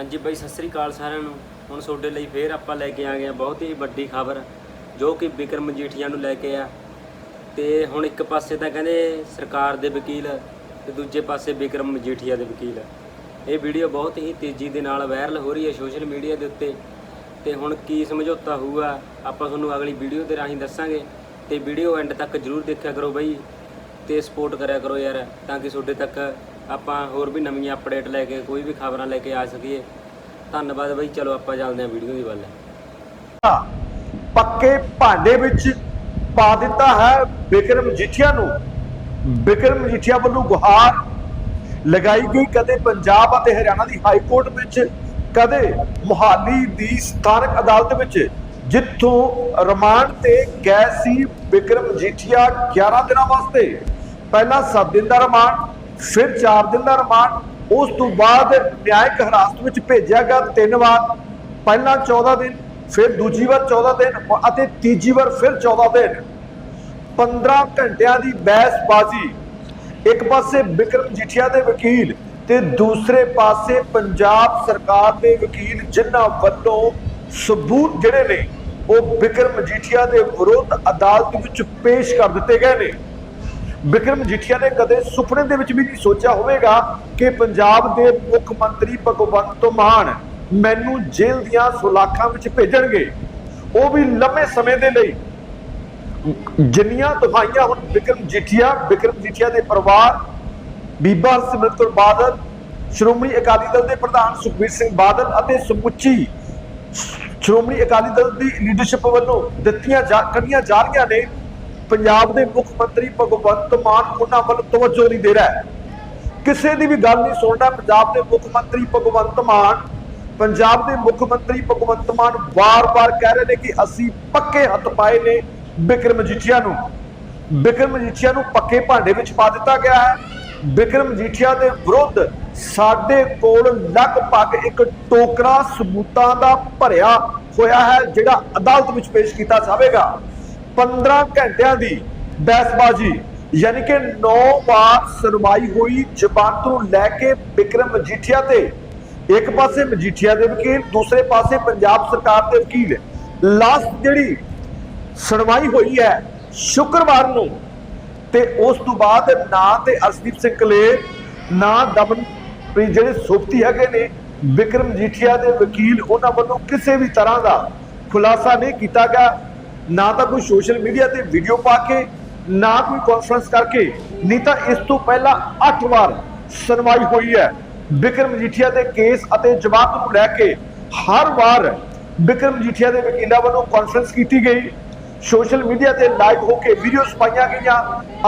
ਹਾਂਜੀ ਬਾਈ, ਸਤਿ ਸ੍ਰੀ ਅਕਾਲ ਸਾਰਿਆਂ ਨੂੰ। ਹੁਣ ਤੁਹਾਡੇ ਲਈ ਫੇਰ ਆਪਾਂ ਲੈ ਕੇ ਆ ਗਏ ਹਾਂ ਬਹੁਤ ਹੀ ਵੱਡੀ ਖਬਰ, ਜੋ ਕਿ ਵਿਕਰਮ ਮਜੀਠੀਆ ਨੂੰ ਲੈ ਕੇ ਆ। ਤੇ ਹੁਣ ਇੱਕ ਪਾਸੇ ਤਾਂ ਕਹਿੰਦੇ ਸਰਕਾਰ ਦੇ ਵਕੀਲ ਤੇ ਦੂਜੇ ਪਾਸੇ ਵਿਕਰਮ ਮਜੀਠੀਆ ਦੇ ਵਕੀਲ। ਇਹ ਵੀਡੀਓ ਬਹੁਤ ਹੀ ਤੇਜ਼ੀ ਦੇ ਨਾਲ ਵਾਇਰਲ ਹੋ ਰਹੀ ਹੈ ਸੋਸ਼ਲ ਮੀਡੀਆ ਦੇ ਉੱਤੇ। ਤੇ ਹੁਣ ਕੀ ਸਮਝੌਤਾ ਹੋਊਗਾ, ਆਪਾਂ ਤੁਹਾਨੂੰ ਅਗਲੀ ਵੀਡੀਓ ਦੇ ਰਾਹੀਂ ਦੱਸਾਂਗੇ। ਤੇ ਵੀਡੀਓ ਐਂਡ ਤੱਕ ਜਰੂਰ ਦੇਖਿਆ ਕਰੋ ਬਾਈ, ਤੇ ਸਪੋਰਟ ਕਰਿਆ ਕਰੋ ਯਾਰ, ਤਾਂ ਕਿ ਤੁਹਾਡੇ ਤੱਕ ਆਪਾਂ ਹੋਰ ਵੀ ਨਵੀਆਂ ਅਪਡੇਟ ਲੈ ਕੇ, ਕੋਈ ਵੀ ਖਬਰਾਂ ਲੈ ਕੇ ਆ ਸਕੀਏ। ਧੰਨਵਾਦ ਬਾਈ, ਚਲੋ ਆਪਾਂ ਚੱਲਦੇ ਹਾਂ ਵੀਡੀਓ ਦੀ ਵੱਲ। ਪੱਕੇ ਭਾਂਡੇ ਵਿੱਚ ਪਾ ਦਿੱਤਾ ਹੈ ਬਿਕਰਮ ਮਜੀਠੀਆ ਨੂੰ। ਬਿਕਰਮ ਮਜੀਠੀਆ ਵੱਲੋਂ ਗੁਹਾਰ ਲਗਾਈ ਗਈ। ਕਦੇ ਪੰਜਾਬ ਅਤੇ ਹਰਿਆਣਾ ਦੀ ਹਾਈ ਕੋਰਟ ਵਿੱਚ, ਕਦੇ ਮੁਹਾਲੀ ਦੀ ਸਥਾਨਕ ਅਦਾਲਤ ਵਿੱਚ, ਜਿੱਥੋਂ ਰਿਮਾਂਡ ਤੇ ਗਏ ਸੀ ਬਿਕਰਮ ਮਜੀਠੀਆ 11 ਦਿਨਾਂ ਵਾਸਤੇ। ਪਹਿਲਾਂ 7 ਦਿਨ ਦਾ ਰਿਮਾਂਡ ਫਿਰ 4 ਦਿਨ ਦਾ ਰਿਮਾਂਡ, ਉਸ ਤੋਂ ਬਾਅਦ ਨਿਆਇਕ ਹਿਰਾਸਤ ਵਿੱਚ ਭੇਜਿਆ ਗਿਆ ਤਿੰਨ ਵਾਰ, ਪਹਿਲਾਂ 14 ਦਿਨ, ਫਿਰ ਦੂਜੀ ਵਾਰ 14 ਦਿਨ ਅਤੇ ਤੀਜੀ ਵਾਰ ਫਿਰ 14 ਦਿਨ। 15 ਘੰਟਿਆਂ ਦੀ ਬਹਿਸਬਾਜ਼ੀ, ਇੱਕ ਪਾਸੇ ਵਿਕਰਮ ਜੀਠੀਆ ਦੇ ਵਕੀਲ ਤੇ ਦੂਸਰੇ ਪਾਸੇ ਪੰਜਾਬ ਸਰਕਾਰ ਦੇ ਵਕੀਲ, ਜਿਨ੍ਹਾਂ ਵੱਲੋਂ ਸਬੂਤ ਜਿਹੜੇ ਨੇ, ਉਹ ਵਿਕਰਮ ਜੀਠੀਆ ਦੇ ਵਿਰੁੱਧ ਅਦਾਲਤ ਵਿੱਚ ਪੇਸ਼ ਕਰ ਦਿੱਤੇ ਗਏ ਨੇ। ਵਿਕਰਮ ਜੀਠੀਆ ਨੇ ਕਦੇ ਸੁਪਨੇ ਦੇ ਵਿੱਚ ਵੀ ਨਹੀਂ ਸੋਚਿਆ ਹੋਵੇਗਾ ਕਿ ਪੰਜਾਬ ਦੇ ਮੁੱਖ ਮੰਤਰੀ ਭਗਵੰਤ ਮਾਨ ਮੈਨੂੰ ਜੇਲ੍ਹ ਦੀਆਂ ਸੁਲਾਖਾਂ ਵਿੱਚ ਭੇਜਣਗੇ। ਉਹ ਵੀ ਲੰਮੇ ਸਮੇਂ ਦੇ ਲਈ। ਜਿੰਨੀਆਂ ਦੁਹਾਈਆਂ ਹੁਣ ਵਿਕਰਮ ਜੀਠੀਆ ਵਿਕਰਮ ਜੀਠੀਆ ਦੇ ਪਰਿਵਾਰ, ਬੀਬਾ ਸਿਮਰਤ ਕੌਰ ਬਾਦਲ, ਸ਼੍ਰੋਮਣੀ ਅਕਾਲੀ ਦਲ ਦੇ ਪ੍ਰਧਾਨ ਸੁਖਬੀਰ ਸਿੰਘ ਬਾਦਲ ਅਤੇ ਸਮੁੱਚੀ ਸ਼੍ਰੋਮਣੀ ਅਕਾਲੀ ਦਲ ਦੀ ਲੀਡਰਸ਼ਿਪ ਵੱਲੋਂ ਦਿੱਤੀਆਂ ਜਾ ਕੱਢੀਆਂ ਜਾ ਰਹੀਆਂ ਨੇ। ਪੰਜਾਬ ਦੇ ਮੁੱਖ ਮੰਤਰੀ ਭਗਵੰਤ ਮਾਨ ਉਹਨਾਂ ਵੱਲ ਤਵੱਜੋ ਨਹੀਂ ਦੇ ਰਿਹਾ। ਕਿਸੇ ਦੀ ਵੀ ਗੱਲ ਨਹੀਂ ਸੁਣਦਾ ਪੰਜਾਬ ਦੇ ਮੁੱਖ ਮੰਤਰੀ ਭਗਵੰਤ ਮਾਨ। ਪੰਜਾਬ ਦੇ ਮੁੱਖ ਮੰਤਰੀ ਭਗਵੰਤ ਮਾਨ ਵਾਰ-ਵਾਰ ਕਹਿ ਰਹੇ ਨੇ ਕਿ ਅਸੀਂ ਪੱਕੇ ਹੱਥ ਪਾਏ ਨੇ ਬਿਕਰਮ ਮਜੀਠੀਆ ਨੂੰ। ਬਿਕਰਮ ਮਜੀਠੀਆ ਨੂੰ ਪੱਕੇ ਭਾਂਡੇ ਵਿੱਚ ਪਾ ਦਿੱਤਾ ਗਿਆ ਹੈ। ਬਿਕਰਮ ਮਜੀਠੀਆ ਦੇ ਵਿਰੁੱਧ ਸਾਡੇ ਕੋਲ ਲਗਭਗ ਇੱਕ ਟੋਕਰਾ ਸਬੂਤਾਂ ਦਾ ਭਰਿਆ ਹੋਇਆ ਹੈ, ਜਿਹੜਾ ਅਦਾਲਤ ਵਿੱਚ ਪੇਸ਼ ਕੀਤਾ ਜਾਵੇਗਾ। 15 ਘੰਟਿਆਂ ਦੀ ਬਹਿਸਬਾਜ਼ੀ, ਯਾਨੀ ਕਿ 9 ਵਾਰ ਸੁਣਵਾਈ ਹੋਈ ਜ਼ਮਾਨਤ ਨੂੰ ਲੈ ਕੇ ਬਿਕਰਮ ਮਜੀਠੀਆ ਤੇ। ਇੱਕ ਪਾਸੇ ਮਜੀਠੀਆ ਦੇ ਵਕੀਲ, ਦੂਸਰੇ ਪਾਸੇ ਪੰਜਾਬ ਸਰਕਾਰ ਦੇ ਵਕੀਲ। ਲਾਸਟ ਜਿਹੜੀ ਸੁਣਵਾਈ ਹੋਈ ਹੈ ਸ਼ੁੱਕਰਵਾਰ ਨੂੰ, ਤੇ ਉਸ ਤੋਂ ਬਾਅਦ ਨਾ ਤੇ ਅਰਸ਼ਦੀਪ ਸਿੰਘ ਕਲੇਰ, ਨਾ ਦਮਨ ਜਿਹੜੇ ਸੁਪਤੀ ਹੈਗੇ ਨੇ, ਵਿਕਰਮ ਜੀਠੀਆ ਦੇ ਵਕੀਲ ਉਹਨਾਂ ਵੱਲੋਂ ਕਿਸੇ ਵੀ ਤਰ੍ਹਾਂ ਦਾ ਖੁਲਾਸਾ ਨਹੀਂ ਕੀਤਾ ਗਿਆ। ਨਾ ਤਾਂ ਕੋਈ ਸੋਸ਼ਲ ਮੀਡੀਆ ਤੇ ਵੀਡੀਓ ਪਾ ਕੇ, ਨਾ ਕੋਈ ਕਾਨਫਰੰਸ ਕਰਕੇ, ਨਹੀਂ ਤਾਂ ਇਸ ਤੋਂ ਪਹਿਲਾਂ 8 ਵਾਰ ਸੁਣਵਾਈ ਹੋਈ ਹੈ। ਵਿਕਰਮ ਜੀਠੀਆ ਦੇ ਕੇਸ ਅਤੇ ਜਵਾਬ ਨੂੰ ਲੈ ਕੇ ਹਰ ਵਾਰ ਵਿਕਰਮ ਜੀਠੀਆ ਦੇ ਵਕੀਲਾਂ ਵੱਲੋਂ ਕਾਨਫਰੰਸ ਕੀਤੀ ਗਈ। ਸੋਸ਼ਲ ਮੀਡੀਆ ਤੇ ਲਾਈਵ ਹੋ ਕੇ ਵੀਡੀਓਜ਼ ਪਾਈਆਂ ਗਈਆਂ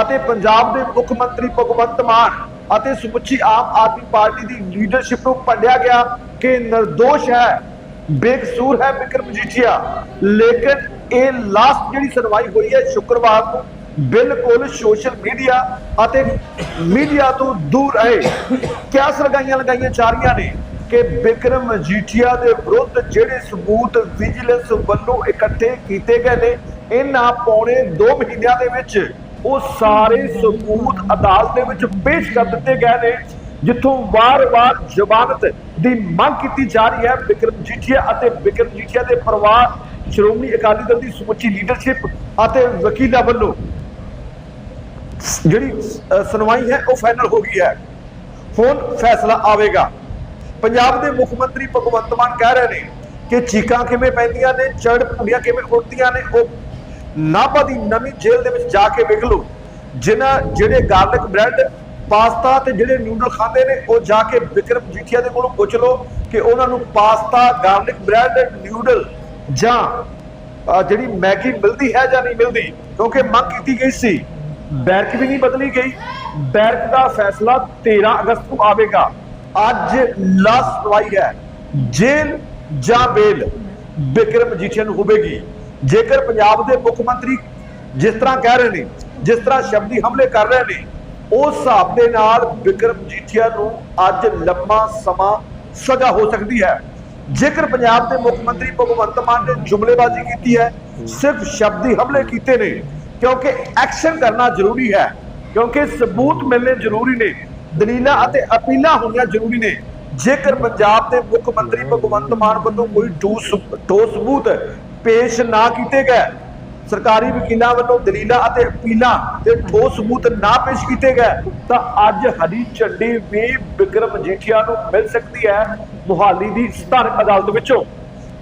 ਅਤੇ ਪੰਜਾਬ ਦੇ ਮੁੱਖ ਮੰਤਰੀ ਭਗਵੰਤ ਮਾਨ ਅਤੇ ਸਮੁੱਚੀ ਆਮ ਆਦਮੀ ਪਾਰਟੀ ਦੀ ਲੀਡਰਸ਼ਿਪ ਨੂੰ ਭੰਡਿਆ ਗਿਆ ਕਿ ਨਿਰਦੋਸ਼ ਹੈ ਬੇਕਸੂਰ ਹੈ ਵਿਕਰਮ ਮਜੀਠੀਆ। ਲੇਕਿਨ ਇਹ ਲਾਸਟ ਜਿਹੜੀ ਸੁਣਵਾਈ ਹੋਈ ਹੈ ਸ਼ੁੱਕਰਵਾਰ ਨੂੰ, ਬਿਲਕੁਲ ਸੋਸ਼ਲ ਮੀਡੀਆ ਅਤੇ ਮੀਡੀਆ ਤੋਂ ਦੂਰ ਰਹੇ। ਕਿਆਸ ਲਗਾਈਆਂ ਲਗਾਈਆਂ ਜਾ ਰਹੀਆਂ ਨੇ ਕਿ ਬਿਕਰਮ ਮਜੀਠੀਆ ਦੇ ਵਿਰੁੱਧ ਜਿਹੜੇ ਸਬੂਤ ਵਿਜੀਲੈਂਸ ਵੱਲੋਂ ਇਕੱਠੇ ਕੀਤੇ ਗਏ ਨੇ, ਇਹਨਾਂ ਪੌਣੇ 2 ਮਹੀਨਿਆਂ ਦੇ ਵਿੱਚ ਉਹ ਸਾਰੇ ਸਬੂਤ ਅਦਾਲਤ ਦੇ ਵਿੱਚ ਪੇਸ਼ ਕਰ ਦਿੱਤੇ ਗਏ ਨੇ। ਜਿੱਥੋਂ ਵਾਰ-ਵਾਰ ਜ਼ਮਾਨਤ ਦੀ ਮੰਗ ਕੀਤੀ ਜਾ ਰਹੀ ਹੈ ਬਿਕਰਮ ਜੀਠੀਆ ਅਤੇ ਬਿਕਰਮ ਜੀਠੀਆ ਦੇ ਪਰਿਵਾਰ, ਸ਼੍ਰੋਮਣੀ ਅਕਾਲੀ ਦਲ ਦੀ ਸਮੁੱਚੀ ਲੀਡਰਸ਼ਿਪ ਅਤੇ ਵਕੀਲਾਂ ਵੱਲੋਂ ਜਿਹੜੀ ਸੁਣਵਾਈ ਹੈ, ਉਹ ਫਾਈਨਲ ਹੋ ਗਈ ਹੈ। ਹੁਣ ਫੈਸਲਾ ਆਵੇਗਾ। ਪੰਜਾਬ ਦੇ ਮੁੱਖ ਮੰਤਰੀ ਭਗਵੰਤ ਮਾਨ ਕਹਿ ਰਹੇ ਨੇ ਕਿ ਚੀਕਾਂ ਕਿਵੇਂ ਪੈਂਦੀਆਂ ਨੇ ਚੜ ਪੁੜੀਆਂ ਕਿਵੇਂ ਉੱਠਦੀਆਂ ਨੇ, ਉਹ ਨਾਭਾ ਦੀ ਨਵੀਂ ਜੇਲ੍ਹ ਦੇ ਵਿੱਚ ਜਾ ਕੇ ਵੇਖ ਲਓ। ਜਿਨ੍ਹਾਂ, ਜਿਹੜੇ ਗਾਰਲਿਕ ਬ੍ਰੈਡ ਪਾਸਤਾ ਤੇ ਜਿਹੜੇ ਨਿਊਡਲ ਖਾਂਦੇ ਨੇ, ਉਹ ਜਾ ਕੇ ਵਿਕਰਮ ਜੀਠੀਆ ਦੇ ਕੋਲੋਂ ਪੁੱਛ ਲਓ ਕਿ ਉਹਨਾਂ ਨੂੰ ਪਾਸਤਾ ਗਾਰਲਿਕ ਬ੍ਰੈਡ ਨਿਊਡਲ ਜਾਂ ਜਿਹੜੀ ਮੈਗੀ ਮਿਲਦੀ ਹੈ ਜਾਂ ਨਹੀਂ ਮਿਲਦੀ, ਕਿਉਂਕਿ ਮੰਗ ਕੀਤੀ ਗਈ ਸੀ। ਬੈਰਕ ਵੀ ਨਹੀਂ ਬਦਲੀ ਗਈ। ਬੈਰਕ ਦਾ ਫੈਸਲਾ 13 ਅਗਸਤ ਨੂੰ ਆਵੇਗਾ। ਅੱਜ ਲਾਸਟ ਸੁਣਵਾਈ ਹੈ। ਜੇਲ੍ਹ ਜਾਂ ਬੇਲ ਬਿਕਰਮ ਮਜੀਠੀਆ ਨੂੰ ਹੋਵੇਗੀ। ਜੇਕਰ ਪੰਜਾਬ ਦੇ ਮੁੱਖ ਮੰਤਰੀ ਜਿਸ ਤਰ੍ਹਾਂ ਕਹਿ ਰਹੇ ਨੇ, ਜਿਸ ਤਰ੍ਹਾਂ ਸ਼ਬਦੀ ਹਮਲੇ ਕਰ ਰਹੇ ਨੇ ਉਸ ਹਿਸਾਬ ਦੇ ਨਾਲ ਬਿਕਰਮ ਮਜੀਠੀਆ ਨੂੰ ਅੱਜ ਲੰਮਾ ਸਮਾਂ ਸਜ਼ਾ ਹੋ ਸਕਦੀ ਹੈ। ਜੇਕਰ ਪੰਜਾਬ ਦੇ ਮੁੱਖ ਮੰਤਰੀ ਭਗਵੰਤ ਮਾਨ ਨੇ ਜੁਮਲੇਬਾਜ਼ੀ ਕੀਤੀ ਹੈ, ਸਿਰਫ ਸ਼ਬਦੀ ਹਮਲੇ ਕੀਤੇ ਨੇ, ਕਿਉਂਕਿ ਐਕਸ਼ਨ ਕਰਨਾ ਜ਼ਰੂਰੀ ਹੈ, ਕਿਉਂਕਿ ਸਬੂਤ ਮਿਲਣੇ ਜ਼ਰੂਰੀ ਨੇ, ਦਲੀਲਾਂ ਅਤੇ ਅਪੀਲਾਂ ਹੋਣੀਆਂ ਜ਼ਰੂਰੀ ਨੇ। ਜੇਕਰ ਪੰਜਾਬ ਦੇ ਮੁੱਖ ਮੰਤਰੀ ਭਗਵੰਤ ਮਾਨ ਵੱਲੋਂ ਕੋਈ ਠੋਸ ਸਬੂਤ ਪੇਸ਼ ਨਾ ਕੀਤੇ ਗਏ ਸਰਕਾਰੀ ਵਕੀਲਾਂ ਵੱਲੋਂ ਦਲੀਲਾਂ ਅਤੇ ਅਪੀਲਾਂ ਤੇ ਠੋਸ ਸਬੂਤ ਨਾ ਪੇਸ਼ ਕੀਤੇ ਗਏ, ਤਾਂ ਅੱਜ ਹਰੀ ਝੰਡੀ ਵੀ ਵਿਕਰਮ ਮਜੀਠੀਆ ਨੂੰ ਮਿਲ ਸਕਦੀ ਹੈ ਮੁਹਾਲੀ ਦੀ ਸਥਾਨਕ ਅਦਾਲਤ ਵਿੱਚੋਂ।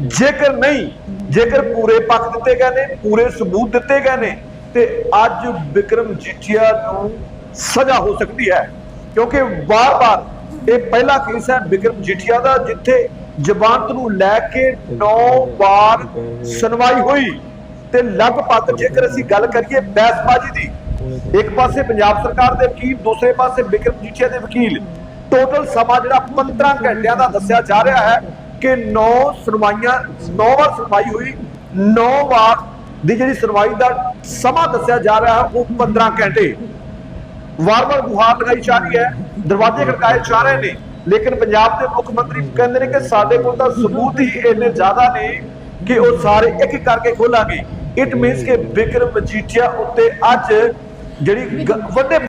ਜੇਕਰ ਨਹੀਂ, ਜੇਕਰ ਪੂਰੇ ਪੱਖ ਦਿੱਤੇ ਗਏ ਨੇ, ਪੂਰੇ ਸਬੂਤ ਦਿੱਤੇ ਗਏ ਨੇ, ਤੇ ਅੱਜ ਵਿਕਰਮ ਜੀਠੀਆ ਨੂੰ ਸਜ਼ਾ ਹੋ ਸਕਦੀ ਹੈ। ਕਿਉਂਕਿ ਵਾਰ-ਵਾਰ ਇਹ ਪਹਿਲਾ ਕੇਸ ਹੈ ਵਿਕਰਮ ਜੀਠੀਆ ਦਾ, ਜਿੱਥੇ ਜ਼ਮਾਨਤ ਨੂੰ ਲੈ ਕੇ 9 ਵਾਰ ਸੁਣਵਾਈ ਹੋਈ। ਤੇ ਲਗਭਗ ਜੇਕਰ ਅਸੀਂ ਗੱਲ ਕਰੀਏ ਬੈਸਬਾਜ਼ੀ ਦੀ, ਇੱਕ ਪਾਸੇ ਪੰਜਾਬ ਸਰਕਾਰ ਦੇ ਵਕੀਲ, ਦੂਸਰੇ ਪਾਸੇ ਵਿਕਰਮ ਜੀਠੀਆ ਦੇ ਵਕੀਲ। ਟੋਟਲ ਸਮਾਂ ਜਿਹੜਾ 15 ਘੰਟਿਆਂ ਦਾ ਦੱਸਿਆ ਜਾ ਰਿਹਾ ਹੈ ਕਿ 9 ਸੁਣਵਾਈਆਂ 9 ਵਾਰ ਸੁਣਵਾਈ ਹੋਈ 9 ਵਾਰ ਦੀ ਜਿਹੜੀ ਸੁਣਵਾਈ ਦਾ ਸਮਾਂ ਦੱਸਿਆ ਜਾ ਰਿਹਾ ਹੈ, ਉਹ 15 ਘੰਟੇ। ਵਾਰ-ਵਾਰ ਗੁਹਾਰ ਲਗਾਈ ਜਾ ਰਹੀ ਹੈ, ਦਰਵਾਜ਼ੇ ਖੜਕਾਏ ਜਾ ਰਹੇ ਨੇ, ਲੇਕਿਨ ਪੰਜਾਬ ਦੇ ਮੁੱਖ ਮੰਤਰੀ ਕਹਿੰਦੇ ਨੇ ਕਿ ਸਾਡੇ ਕੋਲ ਤਾਂ ਸਬੂਤ ਹੀ ਇੰਨੇ ਜ਼ਿਆਦਾ ਨੇ ਕਿ ਉਹ ਸਾਰੇ ਇੱਕ ਇੱਕ ਕਰਕੇ ਖੋਲਾਂਗੇ। ਇਟ ਮੀਨਸ ਕਿ ਬਿਕਰਮ ਮਜੀਠੀਆ ਉੱਤੇ ਅੱਜ ਜਿਹੜੀ ਵੱਡੇ